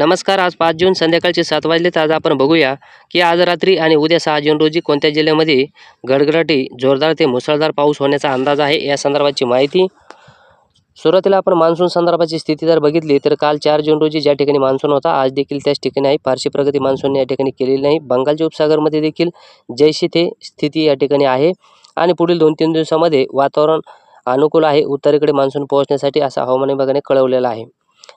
नमस्कार आज पाच जून संध्याकाळचे सात वाजलेत. आज आपण बघूया की आज रात्री आणि उद्या सहा जून रोजी कोणत्या जिल्ह्यामध्ये गडगडाटी जोरदार ते मुसळधार पाऊस होण्याचा अंदाज आहे या संदर्भाची माहिती. सुरुवातीला आपण मान्सून संदर्भाची स्थिती जर बघितली तर काल चार जून रोजी ज्या ठिकाणी मान्सून होता आज देखील त्याच ठिकाणी आहे. फारशी प्रगती मान्सूनने या ठिकाणी केलेली नाही. बंगालच्या उपसागरमध्ये देखील जैशी ते स्थिती या ठिकाणी आहे. आणि पुढील दोन तीन दिवसामध्ये वातावरण अनुकूल आहे. उत्तरेकडे मान्सून पोहोचण्यासाठी असं हवामान विभागाने कळवलेलं आहे.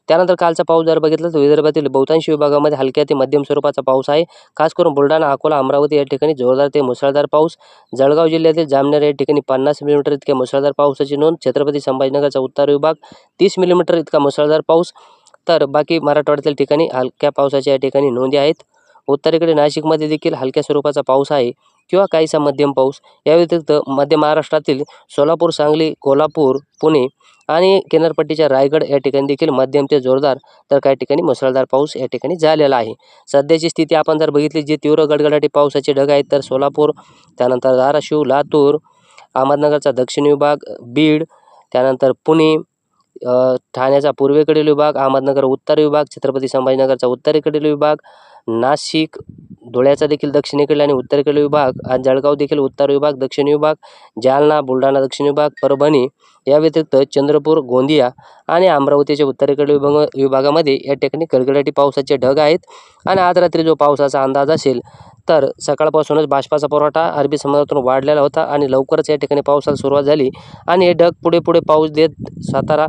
त्यानंतर कालचा पाऊस जर बघितला तर विदर्भातील बहुतांश विभागामध्ये हलक्या ते मध्यम स्वरूपाचा पाऊस आहे. खास करून बुलढाणा अकोला अमरावती या ठिकाणी जोरदार ते मुसळधार पाऊस. जळगाव जिल्ह्यातील जामनेर या ठिकाणी पन्नास मिलीमीटर इतक्या मुसळधार पावसाची नोंद. छत्रपती संभाजीनगरचा उत्तर विभाग तीस मिलीमीटर इतका मुसळधार पाऊस. तर बाकी मराठवाड्यातील ठिकाणी हलक्या पावसाच्या या ठिकाणी नोंदी आहेत. उत्तरेकडे नाशिकमध्ये देखील हलक्या स्वरूपाचा पाऊस आहे किंवा काहीसा मध्यम पाऊस. या व्यतिरिक्त मध्य महाराष्ट्रातील सोलापूर सांगली कोल्हापूर पुणे आणि किनारपट्टीच्या रायगड या ठिकाणी देखील मध्यम ते जोरदार तर काही ठिकाणी मुसळधार पाऊस या ठिकाणी झालेला आहे. सध्याची स्थिती आपण जर बघितली जी तीव्र गडगडाटी पावसाचे ढग आहेत तर सोलापूर त्यानंतर धाराशिव लातूर अहमदनगरचा दक्षिण विभाग बीड त्यानंतर पुणे ठाण्याचा पूर्वेकडील विभाग अहमदनगर उत्तर विभाग छत्रपती संभाजीनगरचा उत्तरेकडील विभाग नाशिक धुळ्याचा देखील दक्षिणेकडील आणि उत्तरेकडील विभाग आणि जळगाव देखील उत्तर विभाग दक्षिण विभाग जालना बुलढाणा दक्षिण विभाग परभणी या व्यतिरिक्त चंद्रपूर गोंदिया आणि अमरावतीच्या उत्तरेकडील विभाग विभागामध्ये या ठिकाणी कडकडाटी पावसाचे ढग आहेत. आणि आज रात्री जो पावसाचा अंदाज असेल तर सकाळपासूनच बाष्पाचा पुरवठा अरबी समुद्रातून वाढलेला होता आणि लवकरच या ठिकाणी पावसाला सुरुवात झाली. आणि हे ढग पुढे पुढे पाऊस देत सातारा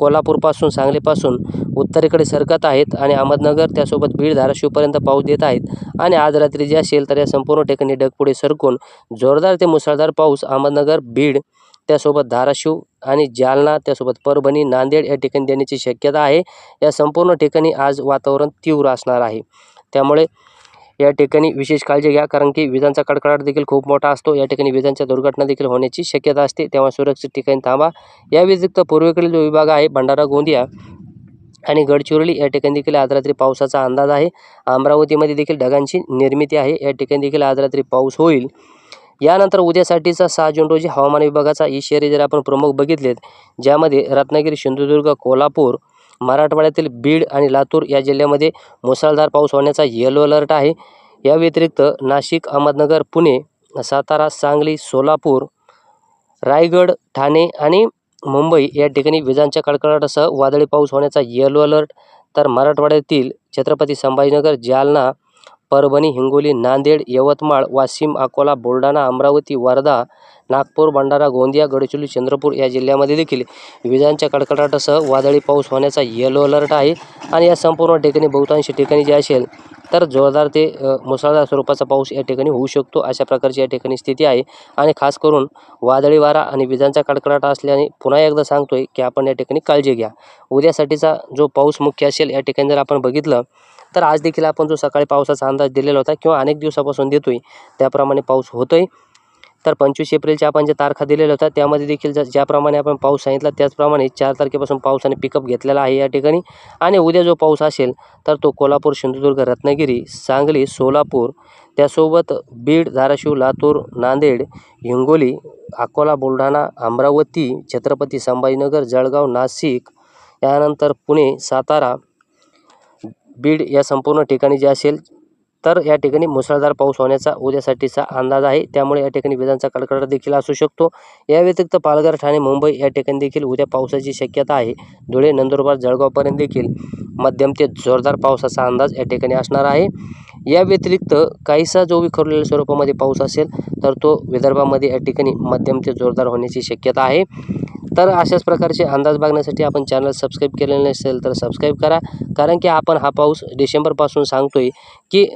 कोल्हापूरपासून सांगलीपासून उत्तरेकडे सरकत आहेत आणि अहमदनगर त्यासोबत बीड धाराशिवपर्यंत पाऊस देत आहेत. आणि आज रात्री जे असेल तर या संपूर्ण ठिकाणी ढगपुढे सरकून जोरदार ते मुसळधार पाऊस अहमदनगर बीड त्यासोबत धाराशिव आणि जालना त्यासोबत परभणी नांदेड या ठिकाणी देण्याची शक्यता आहे. या संपूर्ण ठिकाणी आज वातावरण तीव्र असणार आहे. त्यामुळे या ठिकाणी विशेष काळजी घ्या कारण की विजांचा कडकडाट देखील खूप मोठा असतो. या ठिकाणी विजांच्या दुर्घटना देखील होण्याची शक्यता असते. तेव्हा सुरक्षित ठिकाणी थांबा. या व्यतिरिक्त पूर्वेकडील जो विभाग आहे भंडारा गोंदिया आणि गडचिरोली या ठिकाणी देखील आज रात्री पावसाचा अंदाज आहे. अमरावतीमध्ये देखील ढगांची निर्मिती आहे. या ठिकाणी देखील आज रात्री पाऊस होईल. यानंतर उद्यासाठीचा सहा जून रोजी हवामान विभागाचा इशारे जर आपण प्रमुख बघितलेत ज्यामध्ये रत्नागिरी सिंधुदुर्ग कोल्हापूर मराठवाड्यातील बीड आणि लातूर या जिल्ह्यामध्ये मुसळधार पाऊस होण्याचा येलो अलर्ट आहे. या व्यतिरिक्त नाशिक अहमदनगर पुणे सातारा सांगली सोलापूर रायगड ठाणे आणि मुंबई या ठिकाणी विजांच्या कडकडाटासह वादळी पाऊस होण्याचा येलो अलर्ट तर मराठवाड्यातील छत्रपती संभाजीनगर जालना परभणी हिंगोली नांदेड यवतमाळ वाशिम अकोला बुलढाणा अमरावती वर्धा नागपूर भंडारा गोंदिया गडचिरोली चंद्रपूर या जिल्ह्यामध्ये देखील विजांच्या कडकडाटासह वादळी पाऊस होण्याचा येलो अलर्ट आहे. आणि या संपूर्ण ठिकाणी बहुतांश ठिकाणी जे असेल तर जोरदार ते मुसळधार स्वरूपाचा पाऊस या ठिकाणी होऊ शकतो अशा प्रकारची या ठिकाणी स्थिती आहे. आणि खास करून वादळी वारा आणि विजांचा कडकडाट असल्याने पुन्हा एकदा सांगतोय की आपण या ठिकाणी काळजी घ्या. उद्यासाठीचा जो पाऊस मुख्य असेल या ठिकाणी जर आपण बघितलं तर आज देखील आपण जो सकाळी पावसाचा अंदाज दिलेला होता किंवा अनेक दिवसापासून देतोय त्याप्रमाणे पाऊस होतोय. तर पंचवीस एप्रिलच्या आपण ज्या तारखा दिलेल्या होत्या त्यामध्ये देखील ज ज्याप्रमाणे आपण पाऊस सांगितला त्याचप्रमाणे चार तारखेपासून पावसाने पिकअप घेतलेला आहे या ठिकाणी. आणि उद्या जो पाऊस असेल तर तो कोल्हापूर सिंधुदुर्ग रत्नागिरी सांगली सोलापूर त्यासोबत बीड धाराशिव लातूर नांदेड हिंगोली अकोला बुलढाणा अमरावती छत्रपती संभाजीनगर जळगाव नाशिक यानंतर पुणे सातारा बीड या संपूर्ण ठिकाणी जे असेल तर या ठिकाणी मुसळधार पाऊस होण्याचा उद्यासाठीचा अंदाज आहे. त्यामुळे या ठिकाणी विजांचा कडकडाट देखील असू शकतो. या व्यतिरिक्त पालघर ठाणे मुंबई या ठिकाणी देखील उद्या पावसाची शक्यता आहे. धुळे नंदुरबार जळगावपर्यंत देखील मध्यम ते जोरदार पावसाचा अंदाज या ठिकाणी असणार आहे. या व्यतिरिक्त काहीसा जो विखुरलेल्या स्वरूपामध्ये पाऊस असेल तर तो विदर्भामध्ये या ठिकाणी मध्यम ते जोरदार होण्याची शक्यता आहे. तर अशाच प्रकारचे अंदाज बघण्यासाठी आपण चॅनल सबस्क्राईब केलेलं नसेल तर सबस्क्राईब करा. कारण की आपण हा पाऊस डिसेंबरपासून आहे की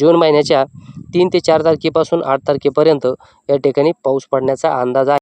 जून महिन्याच्या तीन ते चार तारखेपासून आठ तारखेपर्यंत या ठिकाणी पाऊस पडण्याचा अंदाज आहे.